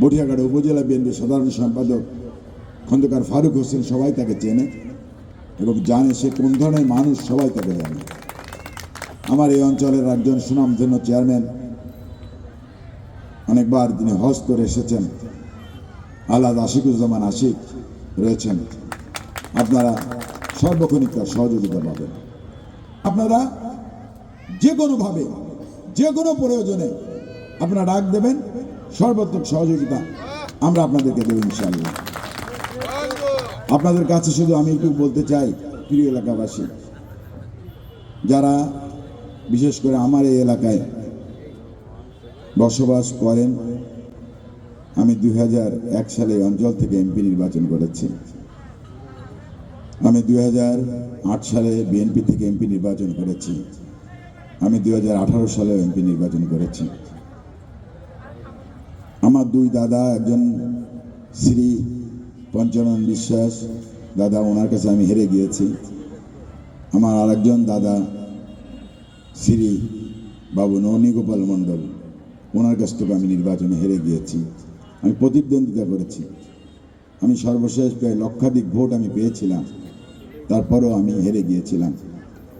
বটিয়াঘাট উপজেলা বিএনপি সাধারণ সম্পাদক খন্দকার ফারুক হোসেন সবাই তাকে চেনে এবং জানে সে কোন ধরনের মানুষ সবাই তাকে জানে। আমার এই অঞ্চলের একজন সুনামধন্য চেয়ারম্যান, অনেকবার তিনি হজ করে এসেছেন, আলাদ আশিকুজ্জামান আশিক রয়েছেন। আপনারা সর্বক্ষণিক তার সহযোগিতা পাবেন। আপনারা যে কোনোভাবে যে কোনো প্রয়োজনে আপনারা ডাক দেবেন সর্বাত্মক সহযোগিতা আমরা আপনাদেরকে দেব ইনশাআল্লাহ। আপনাদের কাছে শুধু আমি একটু বলতে চাই, প্রিয় এলাকাবাসী, যারা বিশেষ করে আমার এই এলাকায় বসবাস করেন, আমি দুই সালে অঞ্চল থেকে এমপি নির্বাচন করেছি। আমি দু হাজার আট সালে বিএনপি থেকে এমপি নির্বাচন করেছি। আমি দু হাজার আঠারো সালে এমপি নির্বাচন করেছি। আমার দুই দাদা, একজন শ্রী পঞ্চানন বিশ্বাস, দাদা ওনার কাছে আমি হেরে গিয়েছি। আমার আরেকজন দাদা শ্রী বাবু ননীগোপাল মণ্ডল, ওনার কাছ থেকে আমি নির্বাচনে হেরে গিয়েছি। আমি প্রতিদ্বন্দ্বিতা করেছি। আমি সর্বশেষ প্রায় লক্ষাধিক ভোট আমি পেয়েছিলাম। তারপরেও আমি হেরে গিয়েছিলাম।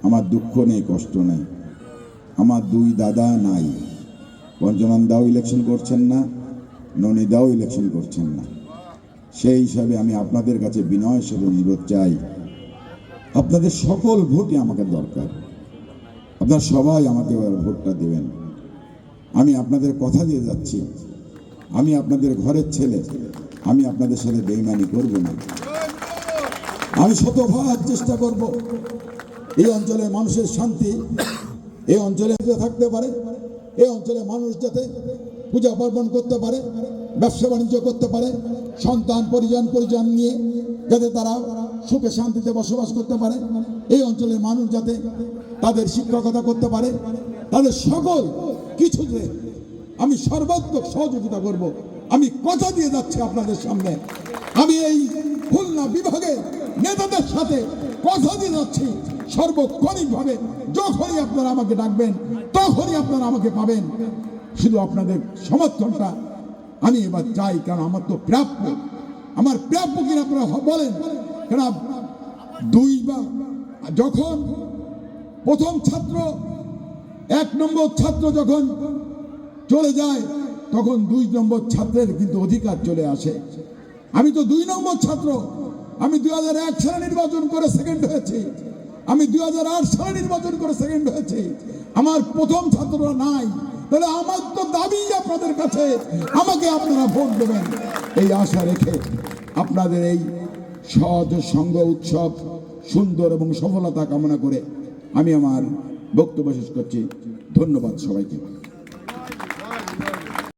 আমার দুঃখ নেই, কষ্ট নেই। আমার দুই দাদা নাই। পঞ্চনন্দাও ইলেকশন করছেন না। ননীদাও ইলেকশন করছেন না। সেই হিসাবে আমি আপনাদের কাছে বিনয়ের সাথে অনুরোধ চাই। আপনাদের সকল ভোটই আমাকে দরকার। আপনারা সবাই আমাকে এবার ভোটটা দেবেন। আমি আপনাদের কথা দিয়ে যাচ্ছি। আমি আপনাদের ঘরের ছেলে। আমি আপনাদের সাথে বেইমানি করব না। আমি শতভাগ চেষ্টা করব এই অঞ্চলের মানুষের শান্তি, এই অঞ্চলে থাকতে পারে, এই অঞ্চলে মানুষ যাতে পূজা পার্বণ করতে পারে, ব্যবসা বাণিজ্য করতে পারে, সন্তান পরিজন পরিজন নিয়ে যাতে তারা সুখে শান্তিতে বসবাস করতে পারে, এই অঞ্চলের মানুষ যাতে তাদের শিক্ষকতা করতে পারে, তাদের সকল কিছুতে আমি সর্বাত্মক সহযোগিতা করব। আমি কথা দিয়ে যাচ্ছি আপনাদের সামনে। আমি এই খুলনা বিভাগের নেতাদের সাথে কথা দিয়ে যাচ্ছি। সর্বক্ষণিকভাবে যখনই আপনারা আমাকে ডাকবেন, তখনই আপনারা আমাকে পাবেন। শুধু আপনাদের সমর্থনটা আমি এবার চাই, কারণ আমার তো প্রাপ্য। আমার প্রাপ্য কিনা আপনারা বলেন। কেন দুই বা যখন প্রথম ছাত্র, এক নম্বর ছাত্র যখন চলে যায়, তখন দুই নম্বর ছাত্রের কিন্তু অধিকার চলে আসে। আমি তো দুই নম্বর ছাত্র। আমি দুই হাজার এক সালে নির্বাচন করে সেকেন্ড হয়েছি। আমি দুই হাজার আট সালে নির্বাচন করে সেকেন্ড হয়েছি। আমার প্রথম ছাত্ররা নাই। তাহলে আমার তো দাবি আপনাদের কাছে। আমাকে আপনারা ভোট দেবেন। এই আশা রেখে আপনাদের এই সহজ সঙ্গ উৎসব সুন্দর এবং সফলতা কামনা করে আমি আমার বক্তব্য শেষ করছি। ধন্যবাদ সবাইকে।